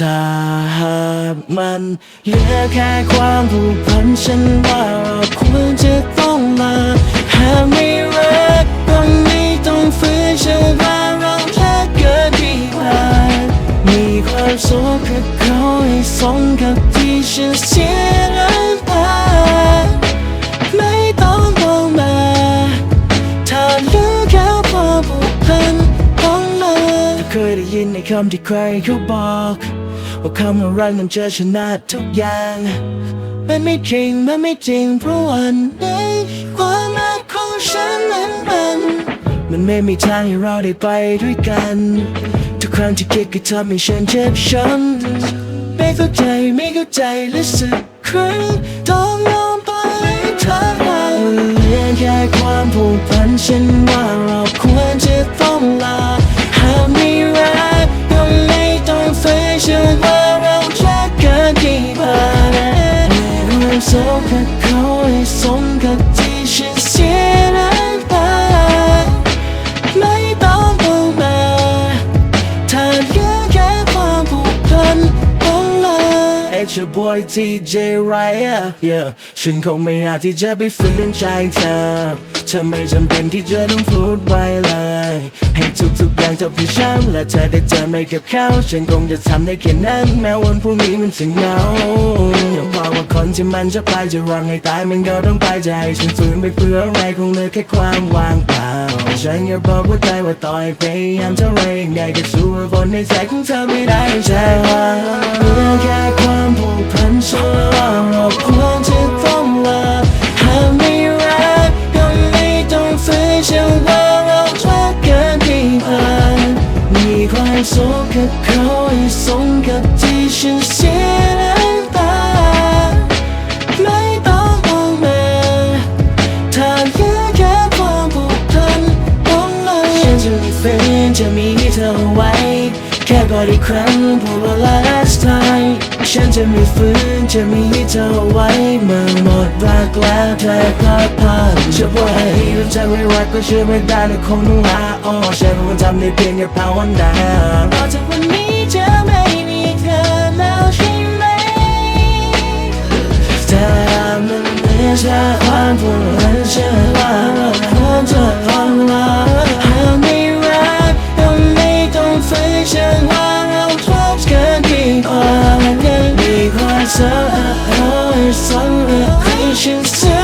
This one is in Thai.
ถ้าหากมันเหลือแค่ความผูกพันฉันว่าเราควรจะต้องลาหากไม่รักตองไม่ต้องฝืนฉันว่าเราแค่เกิดดีกว่ามีความสุขกับเขาให้สมกับที่ฉันเสียน้ำตาไม่ต้องมองมาถ้าเหลือแค่ความผูกพันต้องมาเคยได้ยินในคำที่ใครเขาบอก ว่าคำว่ารักนั้นจะชนะทุกอย่าง มันไม่จริง มันไม่จริง เพราะวันนี้ความรักของฉันนั้นมัน มันไม่มีทางให้เราได้ไปด้วยกัน ทุกครั้งที่คิดก็ทำให้ฉันเจ็บช้ำไม่เข้าใจ ไม่เข้าใจและสักครั้งต้องยอมไปทางเราเหลือแค่ความผูกพันฉันว่าเรา กับเขาให้สมกับที่ฉันเสียน้ำตาไม่ต้องมองมาถ้าเหลือแค่ความผูกพันต้องลา It's your boy TJ Raya yeah ฉันคงไม่อาจที่จะไปฝืนใจเธอ เธอไม่จำเป็นที่จะต้องพูดไว้เลย ให้ทุกๆอย่างจบที่ฉันและเธอได้เจอไม่กับเขาฉันคงจะทำได้แค่นั้นแม้วันพรุ่งนี้มันจะเหงาอย่าบอกว่าคนที่มันจะไปจะรังให้ตายมันก็ต้องไปให้ฉันฝืนไปเพื่ออะไรคงเหลือแค่ความว่างเปล่าฉันอย่าบอกว่าใจว่าต่อยพยายามเท่าไรยังไงก็สู้บคนในใจของเธอไม่ได้ใจว่าเหลือแค่ความผูกพันฉัน ความสุขกับเขาให้สมกับที่ฉันเสียน้ำตาไม่ต้องมองมาถ้าเหลือแค่ความผูกพันต้องเลยฉันจะม่ฝืนจะมีเธอเอไว้ แค่กอดอีกครั้งพูดว่า last time ฉันจะม่ฝืนจะมีเธอเอไว้ แล้วเธอก็ผ่านจะบอกให้รู้จักไม่รักก็เชื่อไม่ได้แต่คงต้องลาออกฉันคงทำในเพียงแค่ภาวนาต่อจากวันนี้จะ conscience